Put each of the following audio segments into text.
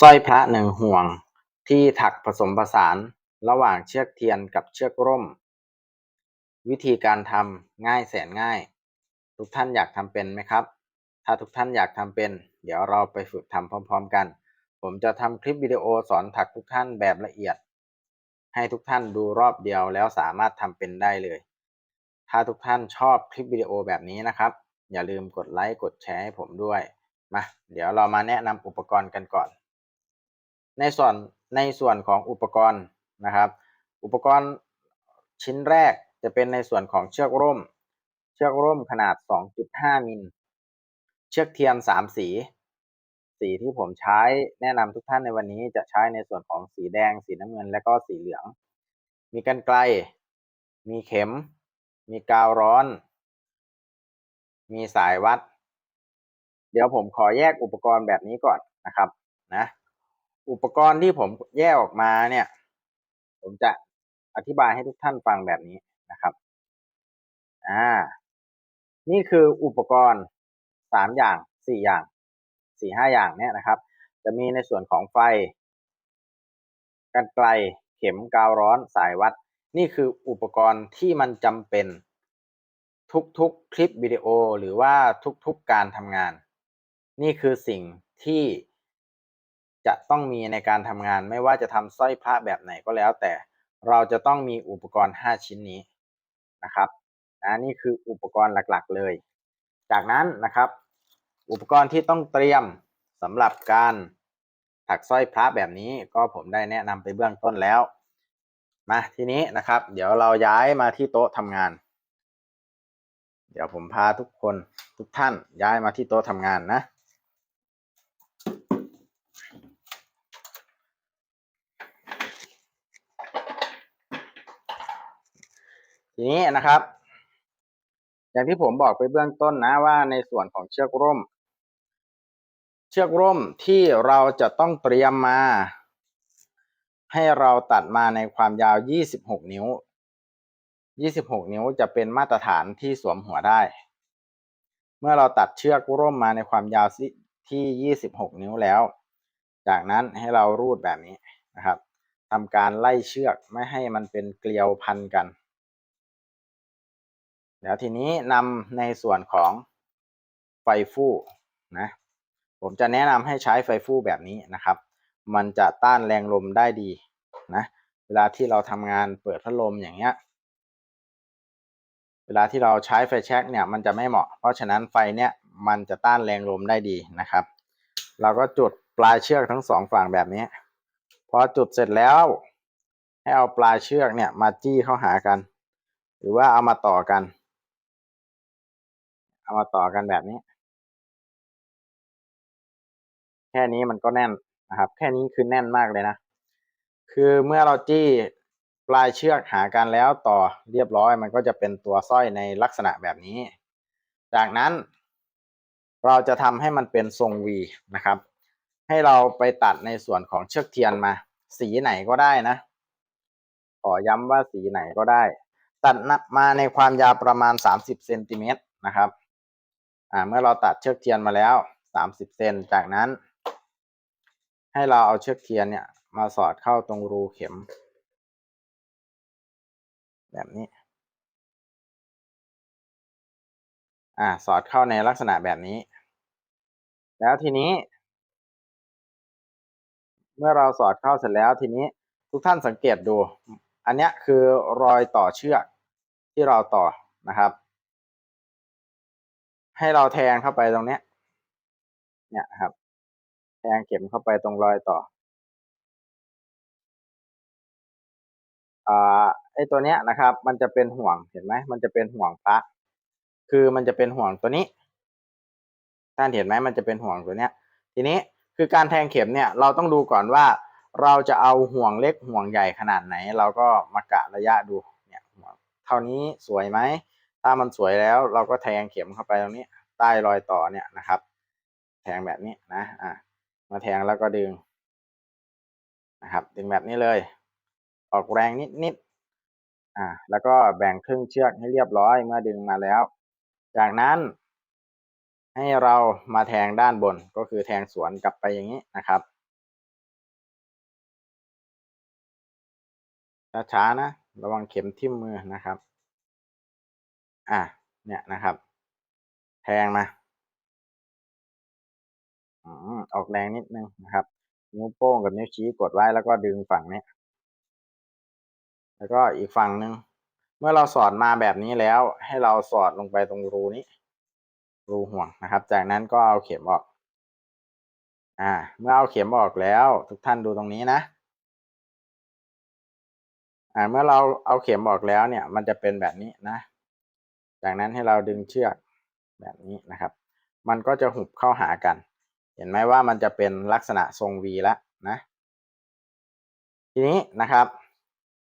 สร้อยพระหนึ่งห่วงที่ถักผสมผสานระหว่างเชือกเทียนกับเชือกร่ม วิธีการทำง่ายแสนง่าย ทุกท่านอยากทำเป็นไหมครับ ถ้าทุกท่านอยากทำเป็น เดี๋ยวเราไปฝึกทำพร้อม ๆ กัน ผมจะทำคลิปวิดีโอสอนถักทุกท่านแบบละเอียด ให้ทุกท่านดูรอบเดียวแล้วสามารถทำเป็นได้เลย ถ้าทุกท่านชอบคลิปวิดีโอแบบนี้นะครับ อย่าลืมกดไลค์กดแชร์ให้ผมด้วยมาเดี๋ยวเรามาแนะนำอุปกรณ์กันก่อน ในส่วนในส่วนของอุปกรณ์นะครับ อุปกรณ์ชิ้นแรกจะเป็นในส่วนของเชือกร่ม เชือกร่มขนาด 2.5 มิล เชือกเทียน3สี สีที่ผมใช้แนะนำทุกท่านในวันนี้จะใช้ในส่วนของสีแดง สีน้ำเงิน และก็สีเหลือง มีกันไกล มีเข็ม มีกาวร้อน มีสายวัด เดี๋ยวผมขอแยกอุปกรณ์แบบนี้ก่อนนะครับนะ อุปกรณ์ที่ผมแยกออกมาเนี่ย ผมจะอธิบายให้ทุกท่านฟังแบบนี้นะครับ อ่า นี่คืออุปกรณ์สามอย่างสี่อย่างสี่ห้าอย่างเนี่ยนะครับ จะมีในส่วนของไฟกันไกลเข็มกาวร้อนสายวัด นี่คืออุปกรณ์ที่มันจำเป็นทุกๆคลิปวิดีโอหรือว่าทุกๆการทำงาน นี่คือสิ่งที่ จะต้องมีในการทำงานไม่ว่าจะทำสร้อยพระแบบไหนก็แล้ว แต่เราจะต้องมีอุปกรณ์ 5 ชิ้นนี้นะครับนะนี่คืออุปกรณ์หลักๆเลย จากนั้นนะครับ อุปกรณ์ที่ต้องเตรียมสำหรับการถักสร้อยพระแบบนี้ก็ผมได้แนะนำไปเบื้องต้นแล้วมาทีนี้นะครับ เดี๋ยวเราย้ายมาที่โต๊ะทำงาน เดี๋ยวผมพาทุกคนทุกท่านย้ายมาที่โต๊ะทำงานนะ ทีนี้นะครับ อย่างที่ผมบอกไปเบื้องต้นนะว่าในส่วนของเชือกร่ม เชือกร่มที่เราจะต้องเตรียมมา ให้เราตัดมาในความยาว 26 นิ้ว 26 นิ้วจะเป็นมาตรฐานที่สวมหัวได้ เมื่อเราตัดเชือกร่มมาในความยาวที่ 26 นิ้วแล้ว จากนั้นให้เรารูดแบบนี้นะครับทำการไล่เชือกไม่ให้มันเป็นเกลียวพันกัน ดี๋ยวทีนี้นำในส่วนของไฟฟู่นะผมจะแนะนำให้ใช้ไฟฟู่แบบนี้นะครับ มันจะต้านแรงลมได้ดีนะเวลาที่เราทำงานเปิดพัดลมอย่างเงี้ยเวลาที่เราใช้ไฟแช็กเนี่ยมันจะไม่เหมาะ เพราะฉะนั้นไฟเนี่ยมันจะต้านแรงลมได้ดีนะครับ เราก็จุดปลายเชือกทั้งสองฝั่งแบบนี้พอจุดเสร็จแล้ว ให้เอาปลายเชือกเนี่ยมาจี้เข้าหากัน หรือว่าเอามาต่อกัน เอามาต่อกันแบบนี้ แค่นี้มันก็แน่นนะครับ แค่นี้คือแน่นมากเลยนะ คือเมื่อเราจี้ปลายเชือกหากันแล้วต่อเรียบร้อยมันก็จะเป็นตัวสร้อยในลักษณะแบบนี้ จากนั้น เราจะทำให้มันเป็นทรงวีนะครับ ให้เราไปตัดในส่วนของเชือกเทียนมา สีไหนก็ได้นะ ขอย้ำว่าสีไหนก็ได้ ตัดมาในความยาวประมาณ 30เซนติเมตรนะครับ อ่าเมื่อเราตัดเชือกเทียนมาแล้วสามสิบเซนจากนั้น ให้เราเอาเชือกเทียนเนี่ยมาสอดเข้าตรงรูเข็ม แบบนี้อ่าสอดเข้าในลักษณะแบบนี้ แล้วทีนี้ เมื่อเราสอดเข้าเสร็จแล้วทีนี้ทุกท่านสังเกตดู อันนี้คือรอยต่อเชือกที่เราต่อนะครับ ให้เราแทงเข้าไปตรงเนี้ย เนี่ยครับ แทงเข็มเข้าไปตรงรอยต่ออ่าไอตัวเนี้ยนะครับ มันจะเป็นห่วงเห็นไหมมันจะเป็นห่วงพระคือมันจะเป็นห่วงตัวนี้ท่านเห็นไหมมันจะเป็นห่วงตัวเนี้ย ทีนี้คือการแทงเข็มเนี่ยเราต้องดูก่อนว่า เราจะเอาห่วงเล็กห่วงใหญ่ขนาดไหน เราก็มากะระยะดูเนี่ยเท่านี้สวยไหม ถ้ามันสวยแล้วเราก็แทงเข็มเข้าไปตรงนี้ ใต้รอยต่อเนี่ยนะครับ แทงแบบนี้นะอะมาแทงแล้วก็ดึงนะครับ ดึงแบบนี้เลย ออกแรงนิดๆอ่า แล้วก็แบ่งครึ่งเชือกให้เรียบร้อยเมื่อดึงมาแล้ว จากนั้นให้เรามาแทงด้านบนก็คือแทงสวนกลับไปอย่างนี้นะครับช้าๆนะ ระวังเข็มทิ่มมือนะครับ อะเนี่ยนะครับ แทงมาอออกแรงนิดนึงนะครับ นิ้วโป้งกับนิ้วชี้กดไว้แล้วก็ดึงฝั่งนี้ แล้วก็อีกฝั่งหนึ่งเมื่อเราสอดมาแบบนี้แล้ว ให้เราสอดลงไปตรงรูนี้ รูห่วงนะครับ จากนั้นก็เอาเข็มออก อ่า เมื่อเอาเข็มออกแล้ว ทุกท่านดูตรงนี้นะอ่าเมื่อเราเอาเข็มออกแล้วเนี่ย มันจะเป็นแบบนี้นะ จากนั้นให้เราดึงเชือกแบบนี้นะครับ มันก็จะหุบเข้าหากัน เห็นไหมว่ามันจะเป็นลักษณะทรง V แล้วนะ ทีนี้นะครับ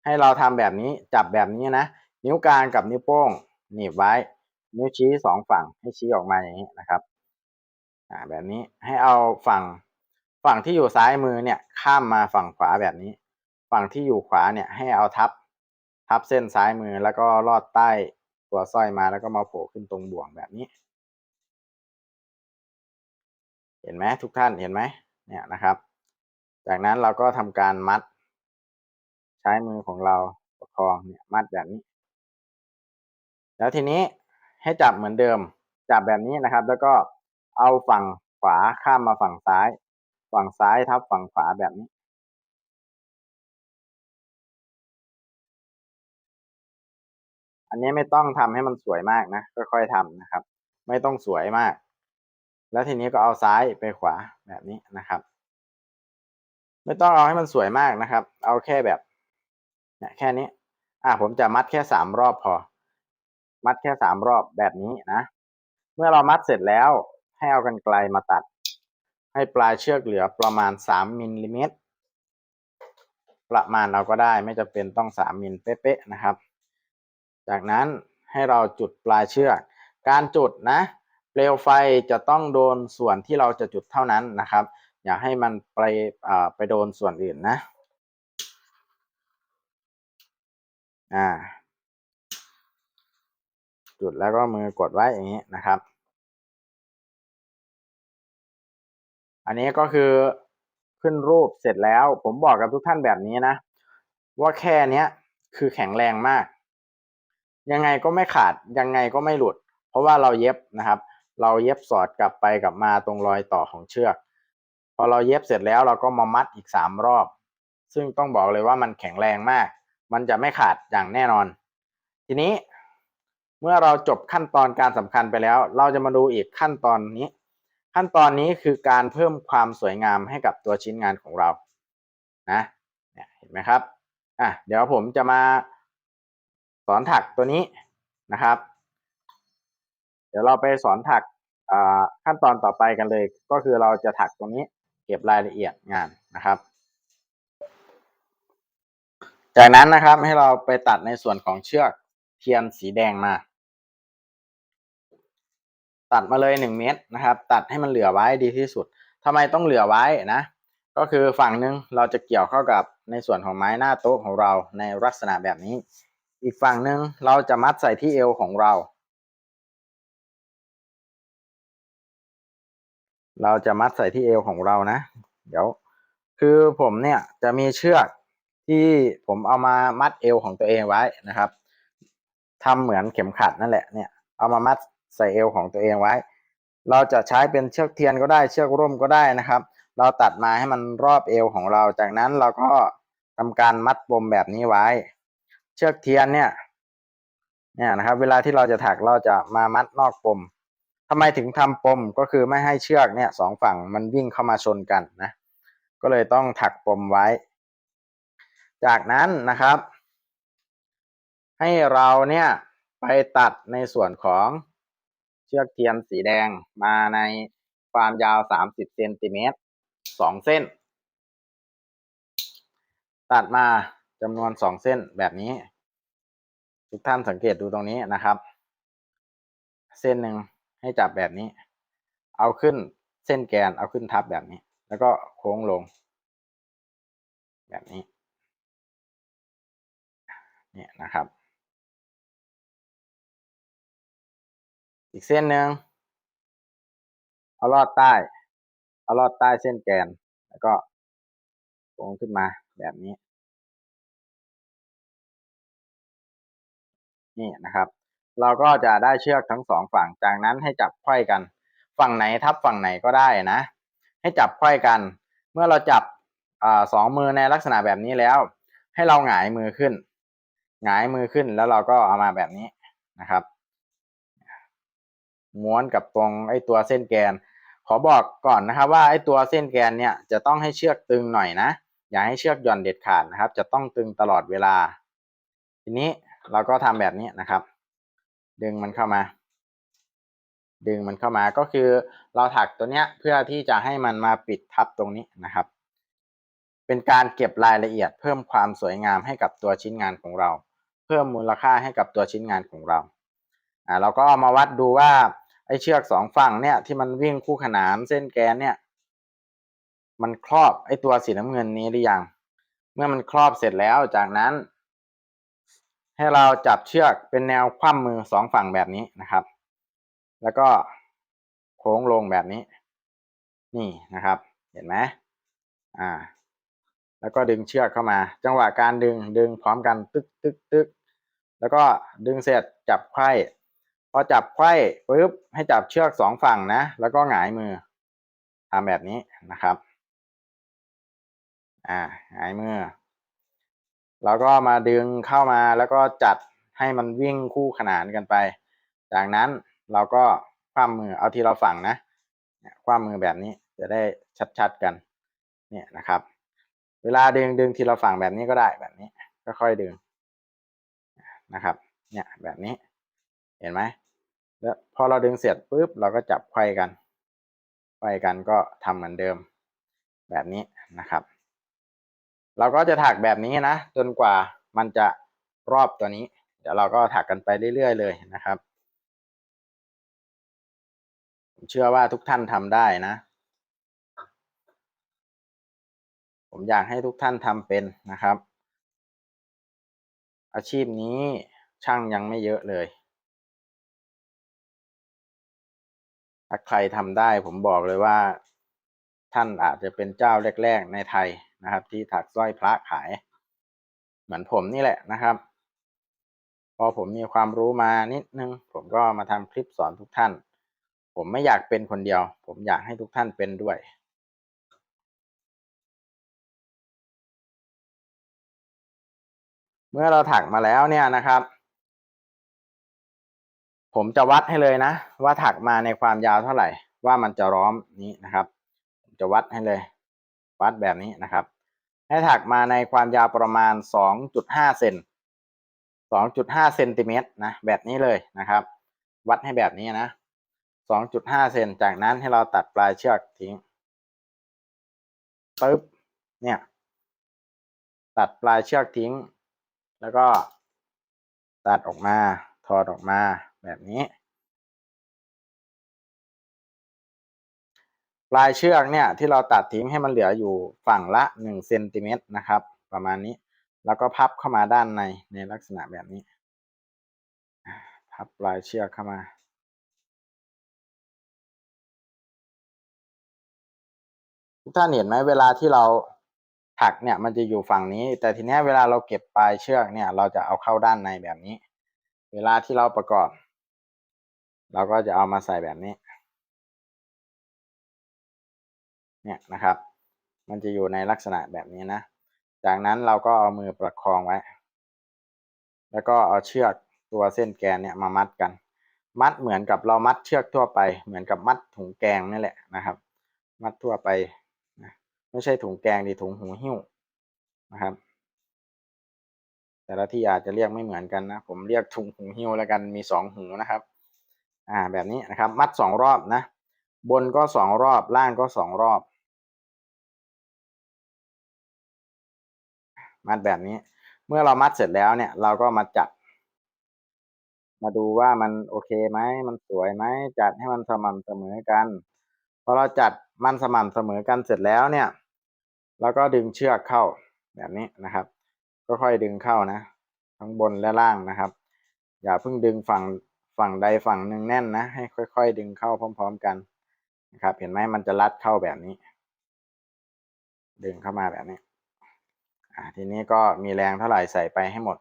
ให้เราทำแบบนี้จับแบบนี้นะ นิ้วกลางกับนิ้วโป้งหนีบไว้ นิ้วชี้สองฝั่งให้ชี้ออกมาอย่างนี้นะครับแบบนี้ให้เอาฝั่งฝั่งที่อยู่ซ้ายมือเนี่ยข้ามมาฝั่งขวาแบบนี้ ฝั่งที่อยู่ขวาเนี่ยให้เอาทับ ทับเส้นซ้ายมือแล้วก็ลอดใต้ ตัวสร้อยมาแล้วก็มาโผล่ขึ้นตรงบ่วงแบบนี้ เห็นไหมทุกท่านเห็นไหมเนี่ยนะครับ จากนั้นเราก็ทำการมัด ใช้มือของเราประคองเนี่ยมัดแบบนี้ แล้วทีนี้ให้จับเหมือนเดิม จับแบบนี้นะครับ แล้วก็เอาฝั่งขวาข้ามมาฝั่งซ้าย ฝั่งซ้ายทับฝั่งขวาแบบนี้ อันนี้ไม่ต้องทำให้มันสวยมากนะ ค่อยๆทำนะครับ ไม่ต้องสวยมาก แล้วทีนี้ก็เอาซ้ายไปขวาแบบนี้นะครับ ไม่ต้องเอาให้มันสวยมากนะครับ เอาแค่แบบเนี่ยแค่นี้ อ่าผมจะมัดแค่สามรอบพอ มัดแค่สามรอบแบบนี้นะ เมื่อเรามัดเสร็จแล้วให้เอากันไกลมาตัด ให้ปลายเชือกเหลือประมาณสามมิลลิเมตรประมาณเราก็ได้ไม่จะเป็นต้องสามมิลเป๊ะๆนะครับ จากนั้นให้เราจุดปลายเชือก การจุดนะเปลวไฟจะต้องโดนส่วนที่เราจะจุดเท่านั้นนะครับ อย่าให้มันไปไปโดนส่วนอื่นนะอ่าจุดแล้วก็มือกดไว้อย่างนี้นะครับ อันนี้ก็คือขึ้นรูปเสร็จแล้ว ผมบอกกับทุกท่านแบบนี้นะ ว่าแค่เนี้ยคือแข็งแรงมาก ยังไงก็ไม่ขาดยังไงก็ไม่หลุด เพราะว่าเราเย็บนะครับ เราเย็บสอดกลับไปกลับมาตรงรอยต่อของเชือก พอเราเย็บเสร็จแล้วเราก็มามัดอีกสามรอบ ซึ่งต้องบอกเลยว่ามันแข็งแรงมาก มันจะไม่ขาดอย่างแน่นอน ทีนี้เมื่อเราจบขั้นตอนการสำคัญไปแล้ว เราจะมาดูอีกขั้นตอนนี้ ขั้นตอนนี้คือการเพิ่มความสวยงามให้กับตัวชิ้นงานของเรานะเนี่ยเห็นไหมครับอะเดี๋ยวผมจะมา สอนถักตัวนี้นะครับ เดี๋ยวเราไปสอนถักขั้นตอนต่อไปกันเลย ก็คือเราจะถักตรงนี้ เก็บรายละเอียดงานนะครับ จากนั้นนะครับให้เราไปตัดในส่วนของเชือกเทียนสีแดงมา ตัดมาเลยหนึ่งเมตรนะครับ ตัดให้มันเหลือไว้ดีที่สุดทำไมต้องเหลือไว้นะ ก็คือฝั่งหนึ่งเราจะเกี่ยวเข้ากับในส่วนของไม้หน้าโต๊ะของเราในลักษณะแบบนี้ อีกฝั่งหนึ่งเราจะมัดใส่ที่เอวของเรา เราจะมัดใส่ที่เอวของเรานะ เดี๋ยว คือผมเนี่ยจะมีเชือกที่ผมเอามามัดเอวของตัวเองไว้นะครับทำเหมือนเข็มขัดนั่นแหละเนี่ย เอามามัดใส่เอวของตัวเองไว้ เราจะใช้เป็นเชือกเทียนก็ได้เชือกร่มก็ได้นะครับ เราตัดมาให้มันรอบเอวของเรา จากนั้นเราก็ทำการมัดปมแบบนี้ไว้ เชือกเทียนเนี่ย เนี่ยนะครับ เวลาที่เราจะถักเราจะมามัดนอกปมทำไมถึงทำปมก็คือไม่ให้เชือกเนี่ยสองฝั่งมันวิ่งเข้ามาชนกันนะ ก็เลยต้องถักปมไว้ จากนั้นนะครับ ให้เราเนี่ยไปตัดในส่วนของเชือกเทียนสีแดงมาในความยาว30เซนติเมตร2เส้น ตัดมา จำนวน2เส้นแบบนี้ ทุกท่านสังเกตดูตรงนี้นะครับ เส้นหนึ่งให้จับแบบนี้ เอาขึ้นเส้นแกนเอาขึ้นทับแบบนี้ แล้วก็โค้งลง แบบนี้เนี่ยนะครับ อีกเส้นหนึ่งเอาลอดใต้ เอาลอดใต้เส้นแกน แล้วก็โค้งขึ้นมาแบบนี้ นี่นะครับ เราก็จะได้เชือกทั้งสองฝั่ง จากนั้นให้จับไขว้กัน ฝั่งไหนทับฝั่งไหนก็ได้นะ ให้จับไขว้กัน เมื่อเราจับอสองมือในลักษณะแบบนี้แล้ว ให้เราหงายมือขึ้น หงายมือขึ้นแล้วเราก็เอามาแบบนี้นะครับ ม้วนกับตรงไอ้ตัวเส้นแกน ขอบอกก่อนนะครับ ว่าไอ้ตัวเส้นแกนเนี่ยจะต้องให้เชือกตึงหน่อยนะ อย่าให้เชือกหย่อนเด็ดขาดนะครับ จะต้องตึงตลอดเวลา ทีนี้ เราก็ทำแบบนี้นะครับ ดึงมันเข้ามา ดึงมันเข้ามาก็คือเราถักตัวเนี้ยเพื่อที่จะให้มันมาปิดทับตรงนี้นะครับ เป็นการเก็บรายละเอียดเพิ่มความสวยงามให้กับตัวชิ้นงานของเรา เพิ่มมูลค่าให้กับตัวชิ้นงานของเราอ่าเราก็มาวัดดูว่าไอ้เชือกสองฝั่งเนี่ยที่มันวิ่งคู่ขนานเส้นแกนเนี่ย มันครอบไอ้ตัวสีน้ำเงินนี้หรือยัง เมื่อมันครอบเสร็จแล้วจากนั้น ให้เราจับเชือกเป็นแนวคว่ำมือสองฝั่งแบบนี้นะครับ แล้วก็โค้งลงแบบนี้ นี่นะครับ เห็นไหมอ่า แล้วก็ดึงเชือกเข้ามา จังหวะการดึงดึงพร้อมกันตึกตึกตึกแล้วก็ดึงเสร็จจับไข้พอจับไข้ปุ๊บให้จับเชือกสองฝั่งนะ แล้วก็หงายมือทำแบบนี้นะครับ อ่าหงายมือ แล้วก็มาดึงเข้ามาแล้วก็จัดให้มันวิ่งคู่ขนานกันไป จากนั้นเราก็คว่ำมือเอาที่เราฝั่งนะคว่ำมือแบบนี้จะได้ชัดๆกันเนี่ยนะครับ เวลาดึงดึงทีละฝั่งแบบนี้ก็ได้แบบนี้ก็ค่อยดึงนะครับเนี่ยแบบนี้เห็นไหมแล้วพอเราดึงเสร็จปุ๊บเราก็จับไขว้กันไขว้กันก็ทำเหมือนเดิม แบบนี้นะครับ เราก็จะถักแบบนี้นะ จนกว่ามันจะรอบตัวนี้ เดี๋ยวเราก็ถักกันไปเรื่อยๆเลยนะครับผมเชื่อว่าทุกท่านทำได้นะ ผมอยากให้ทุกท่านทำเป็นนะครับ อาชีพนี้ช่างยังไม่เยอะเลย ถ้าใครทำได้ผมบอกเลยว่า ท่านอาจจะเป็นเจ้าแรก ๆ ในไทย นะครับ ที่ถักสร้อยพระขาย เหมือนผมนี่แหละนะครับ พอผมมีความรู้มานิดนึง ผมก็มาทำคลิปสอนทุกท่าน ผมไม่อยากเป็นคนเดียว ผมอยากให้ทุกท่านเป็นด้วยเมื่อเราถักมาแล้วเนี่ยนะครับ ผมจะวัดให้เลยนะ ว่าถักมาในความยาวเท่าไหร่ ว่ามันจะร้อมนี้นะครับ ผมจะวัดให้เลย วัดแบบนี้นะครับ ให้ถักมาในความยาวประมาณ 2.5 เซน2.5เซนติเมตรนะแบบนี้เลยนะครับ วัดให้แบบนี้นะ 2.5เซนจากนั้นให้เราตัดปลายเชือกทิ้งปึ๊บเนี่ยตัดปลายเชือกทิ้ง แล้วก็ตัดออกมาถอดออกมาแบบนี้ ปลายเชือกเนี่ยที่เราตัดทิ้งให้มันเหลืออยู่ฝั่งละ1เซนติเมตรนะครับ ประมาณนี้ แล้วก็พับเข้ามาด้านในในลักษณะแบบนี้ พับปลายเชือกเข้ามาทุกท่านเห็นไหมเวลาที่เราถักเนี่ยมันจะอยู่ฝั่งนี้ แต่ทีนี้เวลาเราเก็บปลายเชือกเนี่ย เราจะเอาเข้าด้านในแบบนี้ เวลาที่เราประกอบ เราก็จะเอามาใส่แบบนี้ เนี่ยนะครับ มันจะอยู่ในลักษณะแบบนี้นะ จากนั้นเราก็เอามือประคองไว้ แล้วก็เอาเชือกตัวเส้นแกนเนี่ยมามัดกัน มัดเหมือนกับเรามัดเชือกทั่วไป เหมือนกับมัดถุงแกงนี่แหละนะครับ มัดทั่วไปนะไม่ใช่ถุงแกงดีถุงหูหิ้วนะครับ แต่ละที่อาจจะเรียกไม่เหมือนกันนะ ผมเรียกถุงหูหิ้วแล้วกันมีสองหูนะครับ อ่าแบบนี้นะครับ มัดสองรอบนะ บนก็สองรอบล่างก็สองรอบ มัดแบบนี้ เมื่อเรามัดเสร็จแล้วเนี่ย เราก็มาจัด มาดูว่ามันโอเคไหมมันสวยไหมจัดให้มันสม่ำเสมอกันพอเราจัดมันสม่ำเสมอกันเสร็จแล้วเนี่ยเราก็ดึงเชือกเข้าแบบนี้นะครับ ก็ค่อยดึงเข้านะ ทั้งบนและล่างนะครับ อย่าเพิ่งดึงฝั่งฝั่งใดฝั่งหนึ่งแน่นนะ ให้ค่อย ๆ ดึงเข้าพร้อม ๆ กันนะครับ เห็นไหมมันจะรัดเข้าแบบนี้ ดึงเข้ามาแบบนี้ อ่าทีนี้ก็มีแรงเท่าไหร่ใส่ไปให้หมด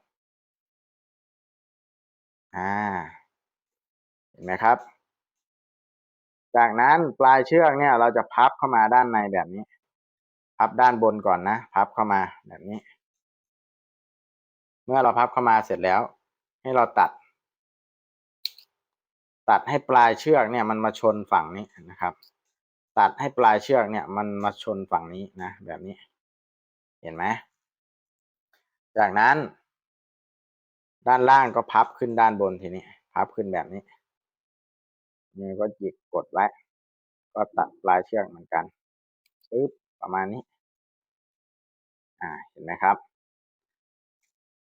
อ่า เห็นไหมครับ จากนั้นปลายเชือกเนี่ย เราจะพับเข้ามาด้านในแบบนี้ พับด้านบนก่อนนะ พับเข้ามาแบบนี้ เมื่อเราพับเข้ามาเสร็จแล้ว ให้เราตัด ตัดให้ปลายเชือกเนี่ยมันมาชนฝั่งนี้นะครับตัดให้ปลายเชือกเนี่ยมันมาชนฝั่งนี้นะ แบบนี้ เห็นไหม จากนั้น ด้านล่างก็พับขึ้นด้านบนทีนี้ พับขึ้นแบบนี้มือก็จิกกดไว้ ก็ตัดปลายเชือกเหมือนกันปึ๊บประมาณนี้ อ่าเห็นไหมครับ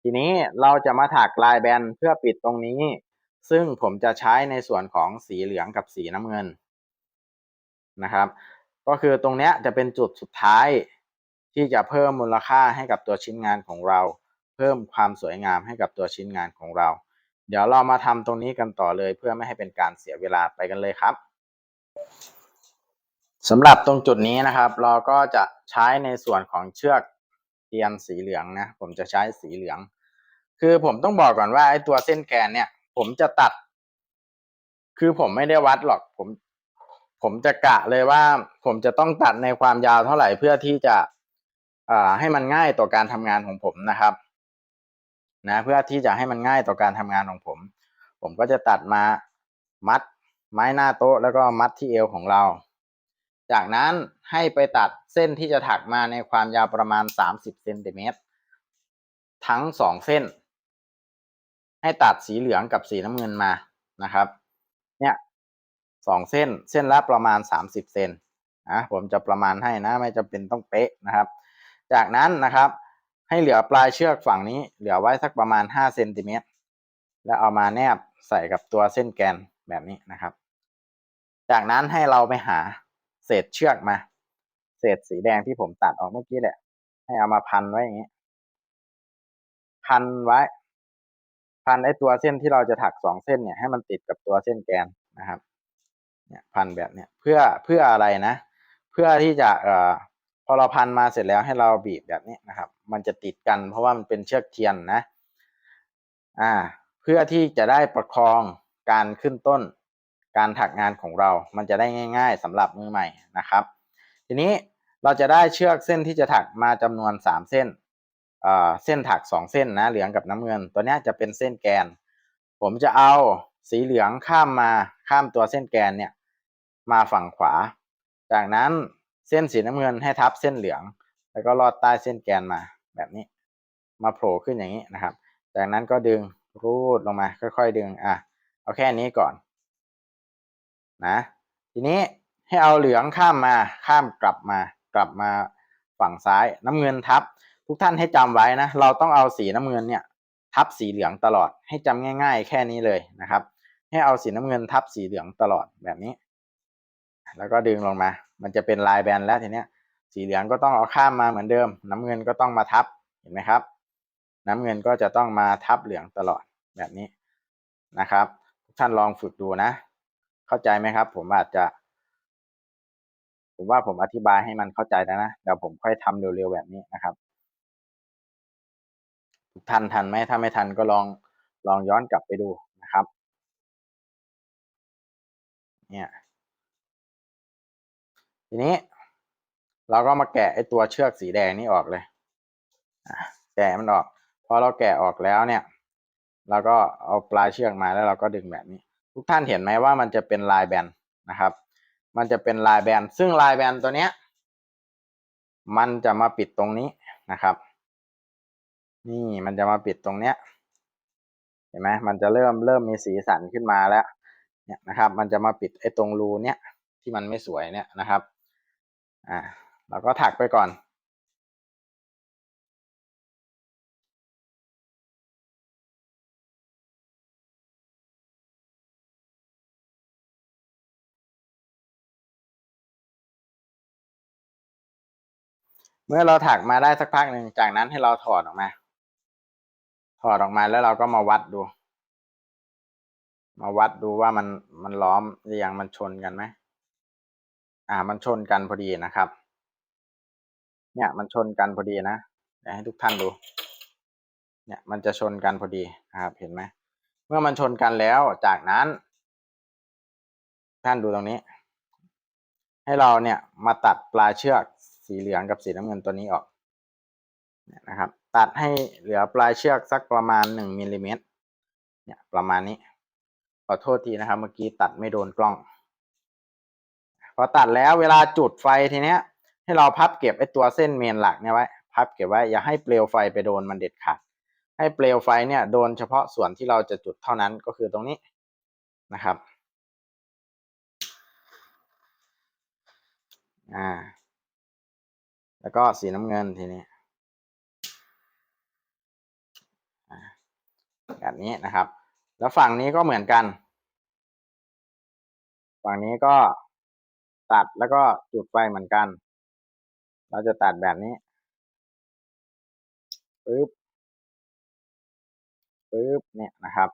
ทีนี้เราจะมาถักลายแบนเพื่อปิดตรงนี้ ซึ่งผมจะใช้ในส่วนของสีเหลืองกับสีน้ำเงินนะครับ ก็คือตรงเนี้ยจะเป็นจุดสุดท้าย ที่จะเพิ่มมูลค่าให้กับตัวชิ้นงานของเรา เพิ่มความสวยงามให้กับตัวชิ้นงานของเรา เดี๋ยวเรามาทำตรงนี้กันต่อเลยเพื่อไม่ให้เป็นการเสียเวลาไปกันเลยครับสำหรับตรงจุดนี้นะครับ เราก็จะใช้ในส่วนของเชือกเทียนสีเหลืองนะ ผมจะใช้สีเหลือง คือผมต้องบอกก่อนว่าไอ้ตัวเส้นแกนเนี่ย ผมจะตัด คือผมไม่ได้วัดหรอกผม ผมจะกะเลยว่า ผมจะต้องตัดในความยาวเท่าไหร่เพื่อที่จะ ให้มันง่ายต่อการทำงานของผมนะครับนะเพื่อที่จะให้มันง่ายต่อการทำงานของผม ผมก็จะตัดมามัดไม้หน้าโต๊ะแล้วก็มัดที่เอวของเรา จากนั้นให้ไปตัดเส้นที่จะถักมาในความยาวประมาณ 30เซนติเมตรทั้งสองเส้น ให้ตัดสีเหลืองกับสีน้ำเงินมานะครับ เนี่ยสองเส้นเส้นละประมาณ 30เซนนะผมจะประมาณให้นะ ไม่จำเป็นต้องเป๊ะนะครับ จากนั้นนะครับ ให้เหลือปลายเชือกฝั่งนี้ เหลือไว้สักประมาณ5เซนติเมตรแล้วเอามาแนบใส่กับตัวเส้นแกนแบบนี้นะครับ จากนั้นให้เราไปหาเศษเชือกมา เศษสีแดงที่ผมตัดออกเมื่อกี้แหละ ให้เอามาพันไว้อย่างนี้ พันไว้ พันไอ้ตัวเส้นที่เราจะถักสองเส้นเนี่ยให้มันติดกับตัวเส้นแกนนะครับ เนี่ยพันแบบเนี้ยเพื่อเพื่ออะไรนะ เพื่อที่จะเอ่อ อเราพันมาเสร็จแล้วให้เราบีบแบบนี้นะครับ มันจะติดกันเพราะว่ามันเป็นเชือกเทียนนะ อ่า เพื่อที่จะได้ประคองการขึ้นต้น การถักงานของเรา มันจะได้ง่าย ๆสำหรับมือใหม่นะครับ ทีนี้เราจะได้เชือกเส้นที่จะถักมาจำนวน 3 เส้นเส้นถัก 2 เส้นนะ เหลืองกับน้ำเงิน ตัวนี้จะเป็นเส้นแกน ผมจะเอาสีเหลืองข้ามมาข้ามตัวเส้นแกนเนี่ย มาฝั่งขวา จากนั้น เส้นสีน้ำเงินให้ทับเส้นเหลือง แล้วก็ลอดใต้เส้นแกนมาแบบนี้ มาโผล่ขึ้นอย่างนี้นะครับ จากนั้นก็ดึงรูดลงมา ค่อย ๆ ดึงอะเอาแค่นี้ก่อนนะทีนี้ให้เอาเหลืองข้ามมาข้ามกลับมา กลับมาฝั่งซ้ายน้ำเงินทับ ทุกท่านให้จำไว้นะ เราต้องเอาสีน้ำเงินเนี่ยทับสีเหลืองตลอดให้จำง่าย ๆ แค่นี้เลยนะครับ ให้เอาสีน้ำเงินทับสีเหลืองตลอดแบบนี้ แล้วก็ดึงลงมา มันจะเป็นลายแบนแล้วทีเนี้ย สีเหลืองก็ต้องเอาข้ามมาเหมือนเดิม น้ำเงินก็ต้องมาทับเห็นไหมครับ น้ำเงินก็จะต้องมาทับเหลืองตลอดแบบนี้นะครับทุกท่านลองฝึกดูนะ เข้าใจไหมครับ ผมอาจจะ ผมว่าผมอธิบายให้มันเข้าใจแล้วนะเดี๋ยวผมค่อยทำเร็วๆแบบนี้นะครับทุกท่านทันไหมถ้าไม่ทันก็ลองลองย้อนกลับไปดูนะครับ เนี่ย ทีนี้ เราก็มาแกะไอตัวเชือกสีแดงนี้ออกเลยแกะมันออกพอเราแกะออกแล้วเนี่ยเราก็เอาปลายเชือกมาแล้วเราก็ดึงแบบนี้ ทุกท่านเห็นไหมว่ามันจะเป็นลายแบนนะครับ มันจะเป็นลายแบนซึ่งลายแบนตัวเนี้ย มันจะมาปิดตรงนี้นะครับ นี่มันจะมาปิดตรงเนี้ยเห็นไหมมันจะเริ่มเริ่มมีสีสันขึ้นมาแล้ว เนี่ยนะครับ มันจะมาปิดไอ้ตรงรูเนี้ยที่มันไม่สวยเนี่ยนะครับ อ่าเราก็ถักไปก่อน เมื่อเราถักมาได้สักพักหนึ่งจากนั้นให้เราถอดออกมา ถอดออกมาแล้วเราก็มาวัดดู มาวัดดูว่ามันมันล้อมหรือยังมันชนกันไหม อ่า มันชนกันพอดีนะครับ เนี่ยมันชนกันพอดีนะเดี๋ยวให้ทุกท่านดู เนี่ยมันจะชนกันพอดีนะครับ เห็นไหมเมื่อมันชนกันแล้วจากนั้น ท่านดูตรงนี้ ให้เราเนี่ยมาตัดปลายเชือกสีเหลืองกับสีน้ำเงินตัวนี้ออกนะครับ ตัดให้เหลือปลายเชือกสักประมาณหนึ่งมิลลิเมตรเนี่ยประมาณนี้ขอโทษทีนะครับ เมื่อกี้ตัดไม่โดนกล้อง อตัดแล้วเวลาจุดไฟทีเนี้ย ให้เราพับเก็บไอ้ตัวเส้นเมนหลักเนี่ยไว้พับเก็บไว้อย่าให้เปลวไฟไปโดนมันเด็ดขาดให้เปลวไฟเนี่ยโดนเฉพาะส่วนที่เราจะจุดเท่านั้นก็คือตรงนี้นะครับอ่าแล้วก็สีน้ำเงินทีนี้แบบนี้นะครับ แล้วฝั่งนี้ก็เหมือนกัน ฝั่งนี้ก็ ตัดแล้วก็จุดไฟเหมือนกัน เราจะตัดแบบนี้ปึ๊บปึ๊บเนี่ยนะครับ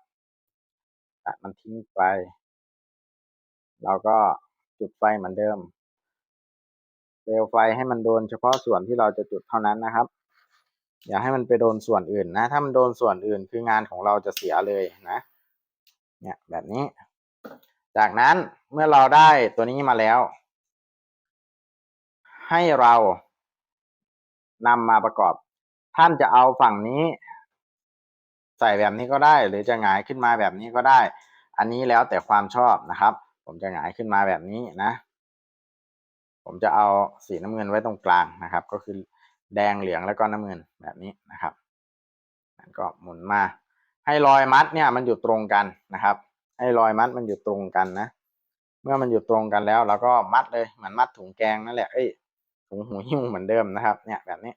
ตัดมันทิ้งไป เราก็จุดไฟเหมือนเดิมเปลวไฟให้มันโดนเฉพาะส่วนที่เราจะจุดเท่านั้นนะครับ อย่าให้มันไปโดนส่วนอื่นนะ ถ้ามันโดนส่วนอื่นคืองานของเราจะเสียเลยนะ เนี่ยแบบนี้ จากนั้นเมื่อเราได้ตัวนี้มาแล้ว ให้เรานำมาประกอบ ท่านจะเอาฝั่งนี้ ใส่แบบนี้ก็ได้ หรือจะหงายขึ้นมาแบบนี้ก็ได้ อันนี้แล้วแต่ความชอบนะครับ ผมจะหงายขึ้นมาแบบนี้นะ ผมจะเอาสีน้ำเงินไว้ตรงกลางนะครับ ก็คือแดงเหลืองแล้วก็น้ำเงินแบบนี้นะครับก็หมุนมา ให้รอยมัดเนี่ยมันอยู่ตรงกันนะครับ ให้รอยมัดมันอยู่ตรงกันนะ เมื่อมันอยู่ตรงกันแล้วเราก็มัดเลยเหมือนมัดถุงแกงนั่นแหละเอ้ย ถุงหูหิ้วเหมือนเดิมนะครับ เนี่ยแบบนี้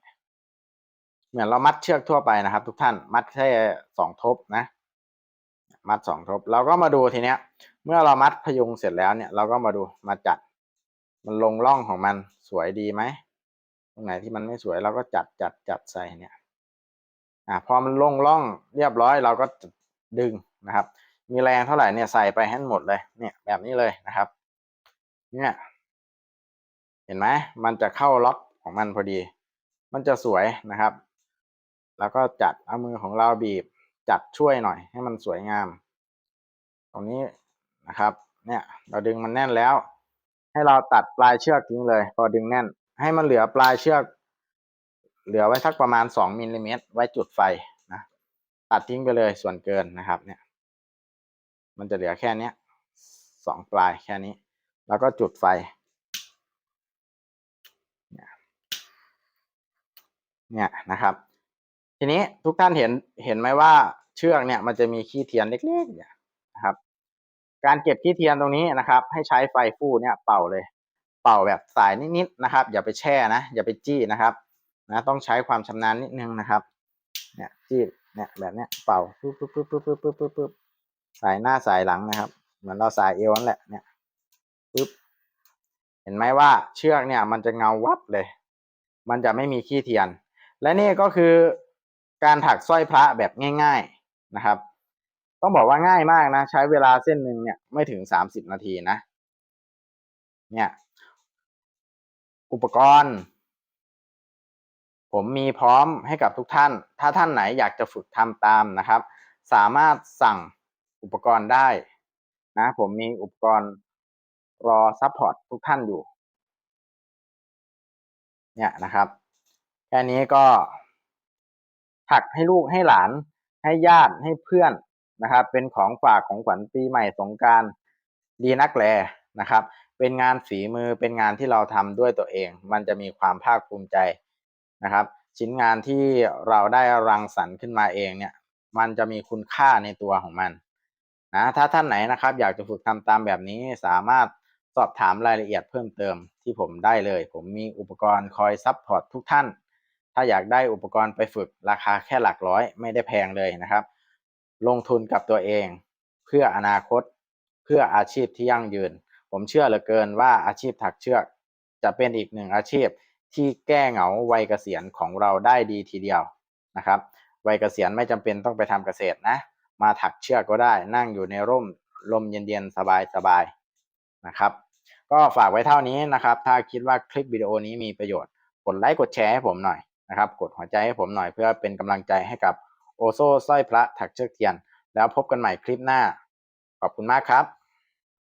เหมือนเรามัดเชือกทั่วไปนะครับ ทุกท่านมัดแค่สองทบนะ มัดสองทบ เราก็มาดูทีเนี้ย เมื่อเรามัดพยุงเสร็จแล้วเนี่ยเราก็มาดูมาจัด มันลงร่องของมันสวยดีไหมตรงไหนที่มันไม่สวยเราก็จัดจัดจัดใส่เนี่ย อ่าพอมันลงร่องเรียบร้อยเราก็ดึงนะครับ มีแรงเท่าไหร่เนี่ยใส่ไปให้หมดเลย เนี่ยแบบนี้เลยนะครับ เนี่ย ห็นไหมมันจะเข้าล็อกของมันพอดี มันจะสวยนะครับ แล้วก็จัดเอามือของเราบีบ จัดช่วยหน่อยให้มันสวยงาม ตรงนี้นะครับ เนี่ยเราดึงมันแน่นแล้ว ให้เราตัดปลายเชือกทิ้งเลย พอดึงแน่น ให้มันเหลือปลายเชือก เหลือไว้สักประมาณสองมิลลิเมตรไว้จุดไฟนะ ตัดทิ้งไปเลยส่วนเกินนะครับ เนี่ย มันจะเหลือแค่เนี้ยสองปลายแค่นี้ แล้วก็จุดไฟ เนี่ยนะครับ ทีนี้ทุกท่านเห็นเห็นไหมว่าเชือกเนี่ยมันจะมีขี้เทียนเล็กๆเนี่ยนะครับ การเก็บขี้เทียนตรงนี้นะครับ ให้ใช้ไฟฟูเนี่ยเป่าเลย เป่าแบบสายนิดๆนะครับ อย่าไปแช่นะอย่าไปจี้นะครับนะต้องใช้ความชำนาญนิดนึงนะครับ เนี่ยจี้เนี่ยแบบเนี้ยเป่าปุ๊บปุ๊บปุ๊บปุ๊บปุ๊บปุ๊บปุ๊บปุ๊บสายหน้าสายหลังนะครับ เหมือนเราสายเอวนั่นแหละเนี่ยปุ๊บเห็นไหมว่าเชือกเนี่ย มันจะเงาวับเลย มันจะไม่มีขี้เทียน และนี่ก็คือการถักสร้อยพระแบบง่าย ๆนะครับ ต้องบอกว่าง่ายมากนะ ใช้เวลาเส้นหนึ่งเนี่ยไม่ถึงสามสิบนาทีนะ เนี่ย อุปกรณ์ ผมมีพร้อมให้กับทุกท่าน ถ้าท่านไหนอยากจะฝึกทำตามนะครับ สามารถสั่งอุปกรณ์ได้นะ ผมมีอุปกรณ์รอซัพพอร์ตทุกท่านอยู่ เนี่ยนะครับ แค่นี้ก็ถักให้ลูกให้หลาน ให้ญาติให้เพื่อนนะครับ เป็นของฝากของขวัญปีใหม่สงการดีนักแลนะครับ เป็นงานฝีมือเป็นงานที่เราทำด้วยตัวเอง มันจะมีความภาคภูมิใจนะครับ ชิ้นงานที่เราได้รังสรรค์ขึ้นมาเองเนี่ย มันจะมีคุณค่าในตัวของมันนะถ้าท่านไหนนะครับ อยากจะฝึกทำตามแบบนี้สามารถสอบถามรายละเอียดเพิ่มเติมที่ผมได้เลย ผมมีอุปกรณ์คอยซัพพอร์ตทุกท่าน ถ้าอยากได้อุปกรณ์ไปฝึกราคาแค่หลักร้อย ไม่ได้แพงเลยนะครับ ลงทุนกับตัวเอง เพื่ออนาคต เพื่ออาชีพที่ยั่งยืน ผมเชื่อเหลือเกินว่าอาชีพถักเชือก จะเป็นอีกหนึ่งอาชีพที่แก้เหงาวัยเกษียณของเราได้ดีทีเดียวนะครับวัยเกษียณไม่จำเป็นต้องไปทำเกษตรนะ มาถักเชือกก็ได้นั่งอยู่ในร่มลมเย็นๆ สบายๆนะครับ ก็ฝากไว้เท่านี้นะครับ ถ้าคิดว่าคลิปวิดีโอนี้มีประโยชน์ กดไลค์กดแชร์ให้ผมหน่อย นะครับ กดหัวใจให้ผมหน่อยเพื่อเป็นกำลังใจให้กับโอโซ่สร้อยพระถักเชือกเทียน แล้วพบกันใหม่คลิปหน้า ขอบคุณมากครับ